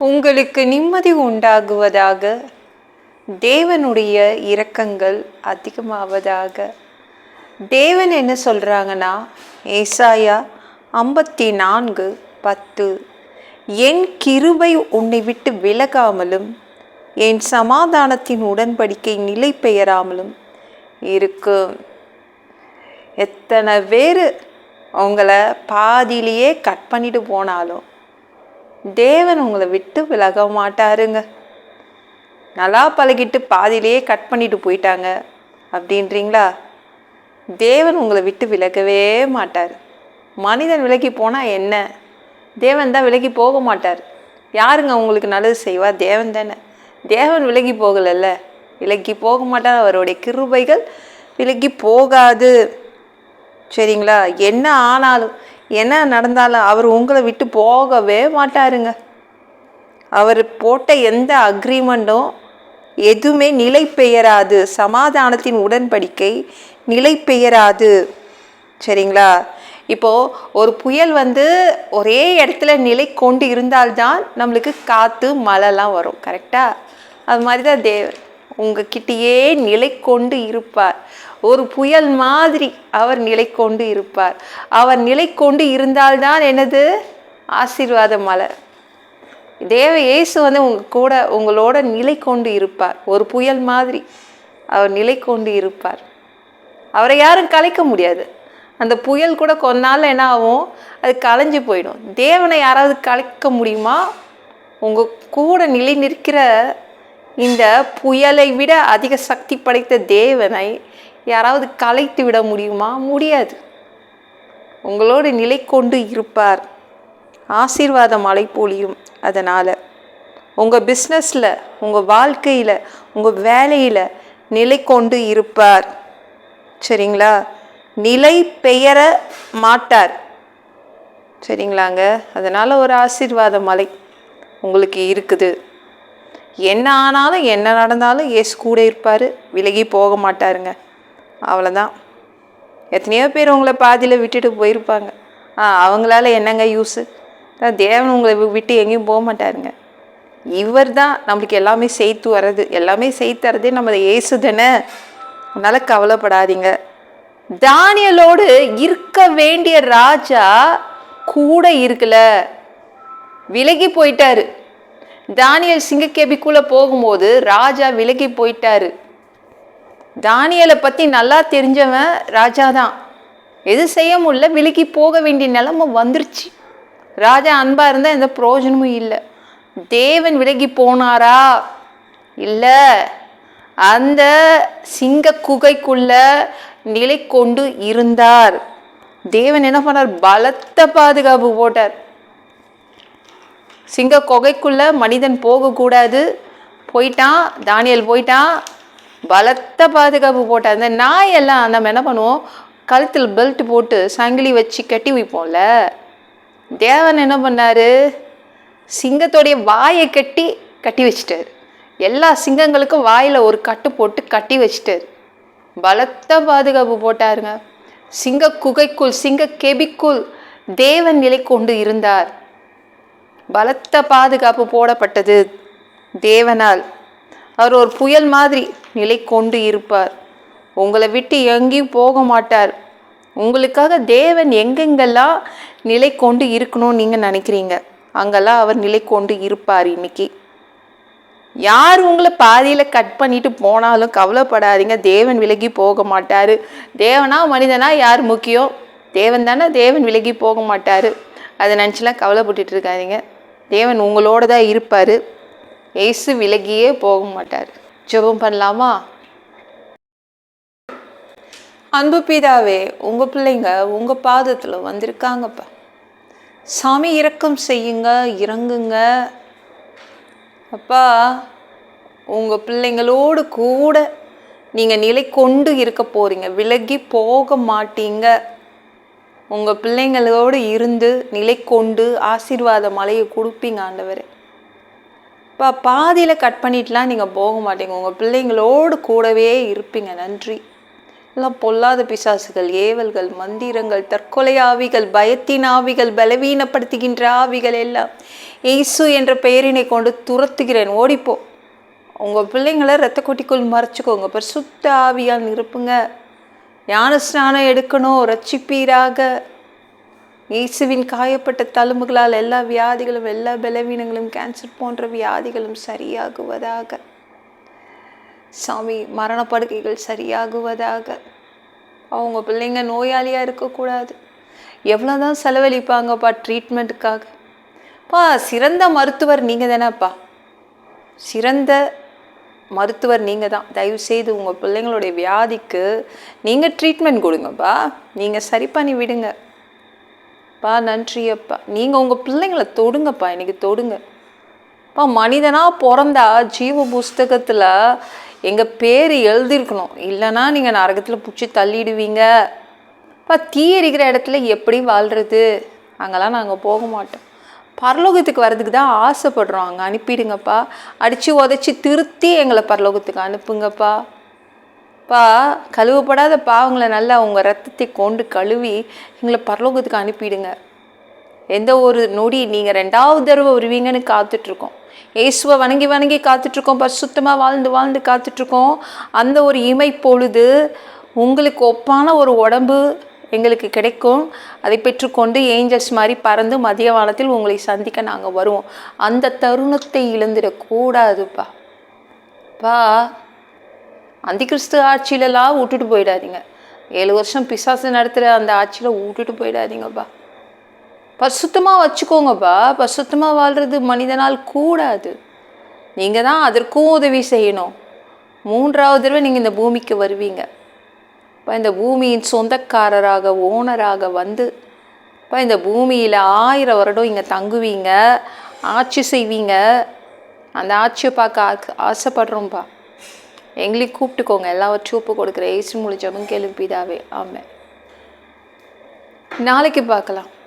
உங்களுக்கு நிம்மதி உண்டாகுவதாக தேவனுடைய இரக்கங்கள் அதிகமாவதாக. தேவன் என்ன சொல்கிறாங்கன்னா ஏசாயா ஐம்பத்தி நான்கு பத்து என் கிருபை உன்னை விட்டு விலகாமலும் என் சமாதானத்தின் உடன்படிக்கை நிலை பெயராமலும் இருக்கும் எத்தனை பேர் உங்களை பாதியிலேயே கட் பண்ணிட்டு போனாலும் தேவன் உங்களை விட்டு விலக மாட்டாருங்க. நல்லா பழகிட்டு பாதியிலேயே கட் பண்ணிட்டு போயிட்டாங்க அப்படின்றீங்களா? தேவன் உங்களை விட்டு விலகவே மாட்டார். மனிதன் விலகி போனால் என்ன? தேவன் தான் விலகி போக மாட்டார். யாருங்க உங்களுக்கு நல்லது செய்வா? தேவன் தானே. தேவன் விலகி போகலைல்ல. விலகி போக மாட்டார். அவருடைய கிருபைகள் விலகி போகாது. சரிங்களா? என்ன ஆனாலும் என்ன நடந்தாலும் அவர் உங்களை விட்டு போகவே மாட்டாருங்க. அவர் போட்ட எந்த அக்ரிமெண்ட்டும் எதுவுமே நிலை பெயராது. சமாதானத்தின் உடன்படிக்கை நிலை பெயராது. சரிங்களா? இப்போது ஒரு புயல் வந்து ஒரே இடத்துல நிலை கொண்டு இருந்தால்தான் நம்மளுக்கு காற்று மழைலாம் வரும். கரெக்டாக அது மாதிரி தான் தேவன் உங்ககிட்டயே நிலை கொண்டு இருப்பார். ஒரு புயல் மாதிரி அவர் நிலை கொண்டு இருப்பார். அவர் நிலை கொண்டு இருந்தால்தான் எனது ஆசீர்வாத மலை தேவ இயேசு வந்து உங்கள் கூட உங்களோட நிலை கொண்டு இருப்பார். ஒரு புயல் மாதிரி அவர் நிலை கொண்டு இருப்பார். அவரை யாரும் கலைக்க முடியாது. அந்த புயல் கூட கொஞ்ச நாள் என்ன ஆகும்? அது கலைஞ்சு போயிடும். தேவனை யாராவது கலைக்க முடியுமா? உங்கள் கூட நிலை நிற்கிற இந்த புயலை விட அதிக சக்தி படைத்த தேவனை யாராவது கலைத்து விட முடியுமா? முடியாது. உங்களோடு நிலை கொண்டு இருப்பார். ஆசீர்வாத மழை பொழியும் அதனால். உங்கள் பிஸ்னஸில் உங்கள் வாழ்க்கையில் உங்கள் வேலையில் நிலை கொண்டு இருப்பார். சரிங்களா? நிலை பெயர மாட்டார். சரிங்களாங்க? அதனால் ஒரு ஆசீர்வாத மலை உங்களுக்கு இருக்குது. என்ன ஆனாலும் என்ன நடந்தாலும் ஏசு கூட இருப்பார். விலகி போக மாட்டாருங்க. அவ்வளோதான் எத்தனையோ பேர் உங்களை பாதியில் விட்டுட்டு போயிருப்பாங்க. ஆ அவங்களால என்னங்க யூஸு தேவன் உங்களை விட்டு எங்கேயும் போக மாட்டாருங்க. இவர் தான் நம்மளுக்கு எல்லாமே செய்து வர்றது. எல்லாமே செய்து தரதே நம்ம ஏசு தானே. அதனால் கவலைப்படாதீங்க. தானியலோடு இருக்க வேண்டிய ராஜா கூட இருக்கல. விலகி போயிட்டாரு. தானியல் சிங்கக்கேபிக்குள்ளே போகும்போது ராஜா விலகி போயிட்டாரு. தானியலை பற்றி நல்லா தெரிஞ்சவன் ராஜா தான் எது செய்ய முடியல விலகி போக வேண்டிய நிலமை வந்துருச்சு. ராஜா அன்பாக இருந்தால் எந்த பிரயோஜனமும் இல்லை. தேவன் விலகி போனாரா? இல்லை. அந்த சிங்க குகைக்குள்ள நிலை கொண்டு இருந்தார். தேவன் என்ன பண்ணார்? பலத்த பாதுகாப்பு போட்டார். சிங்க குகைக்குள்ள மனிதன் போகக்கூடாது. போயிட்டான் தானியல் போயிட்டான் பலத்த பாதுகாப்பு போட்டார் இந்த நாயெல்லாம் நம்ம என்ன பண்ணுவோம்? கழுத்தில் பெல்ட் போட்டு சங்கிலி வச்சு கட்டி வைப்போம்ல. தேவன் என்ன பண்ணார்? சிங்கத்தோடைய வாயை கட்டி கட்டி வச்சிட்டார். எல்லா சிங்கங்களுக்கும் வாயில் ஒரு கட்டு போட்டு கட்டி வச்சிட்டார். பலத்த பாதுகாப்பு போட்டாருங்க. சிங்க குகைக்குள் சிங்க கெபிக்குள் தேவன் நிலை கொண்டு இருந்தார். பலத்த பாதுகாப்பு போடப்பட்டது. தேவனால் அவர் ஒரு புயல் மாதிரி நிலை கொண்டு இருப்பார். உங்களை விட்டு எங்கேயும் போக மாட்டார். உங்களுக்காக தேவன் எங்கெங்கெல்லாம் நிலை கொண்டு இருக்கணும்னு நீங்கள் நினைக்கிறீங்க? அங்கெல்லாம் அவர் நிலை கொண்டு இருப்பார் இன்னைக்கு. யார் உங்களை பாதியில் கட் பண்ணிட்டு போனாலும் கவலைப்படாதீங்க. தேவன் விலகி போக மாட்டார். தேவனா மனிதனா யார் முக்கியம்? தேவன் தானே தேவன் விலகி போக மாட்டார். அதை நினச்சிலாம் கவலைப்பட்டுட்டு இருக்காதிங்க. தேவன் உங்களோட தான் இருப்பார். ஏசு விலகியே போக மாட்டார். ஜெபம் பண்ணலாமா? அன்பு பிதாவே உங்கள் பிள்ளைங்க உங்கள் பாதத்தில் வந்திருக்காங்கப்பா. சாமி இறக்கம் செய்யுங்க இறங்குங்க. அப்பா உங்கள் பிள்ளைங்களோடு கூட நீங்கள் நிலை கொண்டு இருக்க போகிறீங்க விலகி போக மாட்டீங்க. உங்கள் பிள்ளைங்களோடு இருந்து நிலை கொண்டு ஆசீர்வாத மலையை கொடுப்பீங்க ஆண்டவரே. இப்போ பாதியில் கட் பண்ணிட்டுலாம் நீங்கள் போக மாட்டீங்க. உங்கள் பிள்ளைங்களோடு கூடவே இருப்பீங்க. நன்றி. எல்லாம் பொல்லாத பிசாசுகள் ஏவல்கள் மந்திரங்கள் தற்கொலை ஆவிகள் பயத்தின் ஆவிகள் பலவீனப்படுத்துகின்ற ஆவிகள் எல்லாம் இயேசு என்ற பெயரினை கொண்டு துரத்துகிறேன். ஓடிப்போ. உங்கள் பிள்ளைங்களை ரத்த கொட்டிக்குள் மறைச்சிக்கோங்க பரிசுத்த ஆவியால் நிரப்புங்க. ஞானஸ்நானம் எடுக்கணும் ரட்சிப்பீராக. இயேசுவின் காயப்பட்ட தழும்புகளால் எல்லா வியாதிகளும் எல்லா பலவீனங்களும் கேன்சர் போன்ற வியாதிகளும் சரியாகுவதாக. சாமி மரணப்படுக்கைகள் சரியாகுவதாக. அவங்க பிள்ளைங்க நோயாளியாக இருக்கக்கூடாது. எவ்வளோதான் செலவழிப்பாங்கப்பா ட்ரீட்மெண்ட்டுக்காக பா சிறந்த மருத்துவர் நீங்கள் தானேப்பா சிறந்த மருத்துவர் நீங்கள் தான் தயவுசெய்து உங்கள் பிள்ளைங்களுடைய வியாதிக்கு நீங்கள் ட்ரீட்மெண்ட் கொடுங்கப்பா. நீங்கள் சரி பண்ணி விடுங்க. பா நன்றியப்பா. நீங்கள் உங்கள் பிள்ளைங்களை தொடுங்கப்பா. இன்றைக்கி தொடுங்க. இப்போ மனிதனாக பிறந்தா ஜீவ புஸ்தகத்தில் எங்கள் பேர் எழுதியிருக்கணும். இல்லைன்னா நீங்கள் நரகத்தில் பிடிச்சி தள்ளிடுவீங்க. இப்போ தீ எரிக்கிற இடத்துல எப்படி வாழ்கிறது அங்கெல்லாம் நாங்கள் போக மாட்டோம். பரலோகத்துக்கு வர்றதுக்கு தான் ஆசைப்படுறோம். அங்கே அனுப்பிடுங்கப்பா. அடித்து உதச்சி திருத்தி எங்களை பரலோகத்துக்கு அனுப்புங்கப்பா. பா கழுவப்படாத பாவங்களை நல்லா உங்கள் ரத்தத்தை கொண்டு கழுவி எங்களை பரலோகத்துக்கு அனுப்பிடுங்க. எந்த ஒரு நொடி நீங்கள் ரெண்டாவது தடவை வருவீங்கன்னு காத்துட்ருக்கோம். இயேசுவை வணங்கி வணங்கி காத்துட்ருக்கோம். பரிசுத்தமாக வாழ்ந்து வாழ்ந்து காத்துட்ருக்கோம். அந்த ஒரு இமை பொழுது உங்களுக்கு ஒப்பான ஒரு உடம்பு எங்களுக்கு கிடைக்கும். அதை பெற்றுக்கொண்டு ஏஞ்சல்ஸ் மாதிரி பறந்து மதிய வானத்தில் உங்களை சந்திக்க நாங்கள் வருவோம். அந்த தருணத்தை இழந்துடக்கூடாதுப்பா. பா. அந்திகிறிஸ்து ஆட்சியிலலாம் விட்டுட்டு போயிடாதீங்க. ஏழு வருஷம் பிசாசு நடத்துகிற அந்த ஆட்சியில் விட்டுட்டு போயிடாதீங்கப்பா. பசுத்தமாக வச்சுக்கோங்கப்பா. பசுத்தமாக வாழ்கிறது மனிதனால் கூடாது. நீங்கள் தான் அதற்கும் உதவி செய்யணும். மூன்றாவது தடவை நீங்கள் இந்த பூமிக்கு வருவீங்க. இந்த பூமியின் சொந்தக்காரராக ஓனராக வந்து இப்போ இந்த பூமியில் ஆயிரம் வருடம் இங்கே தங்குவீங்க ஆட்சி செய்வீங்க. அந்த ஆட்சியை பார்க்க ஆசை- ஆசைப்படுறோம்ப்பா எங்களையும் கூப்பிட்டுக்கோங்க. எல்லாவற்றையும் ஒப்பு கொடுக்குற ஏசு மொழி ஜபம் ஆமாம் நாளைக்கு பார்க்கலாம்.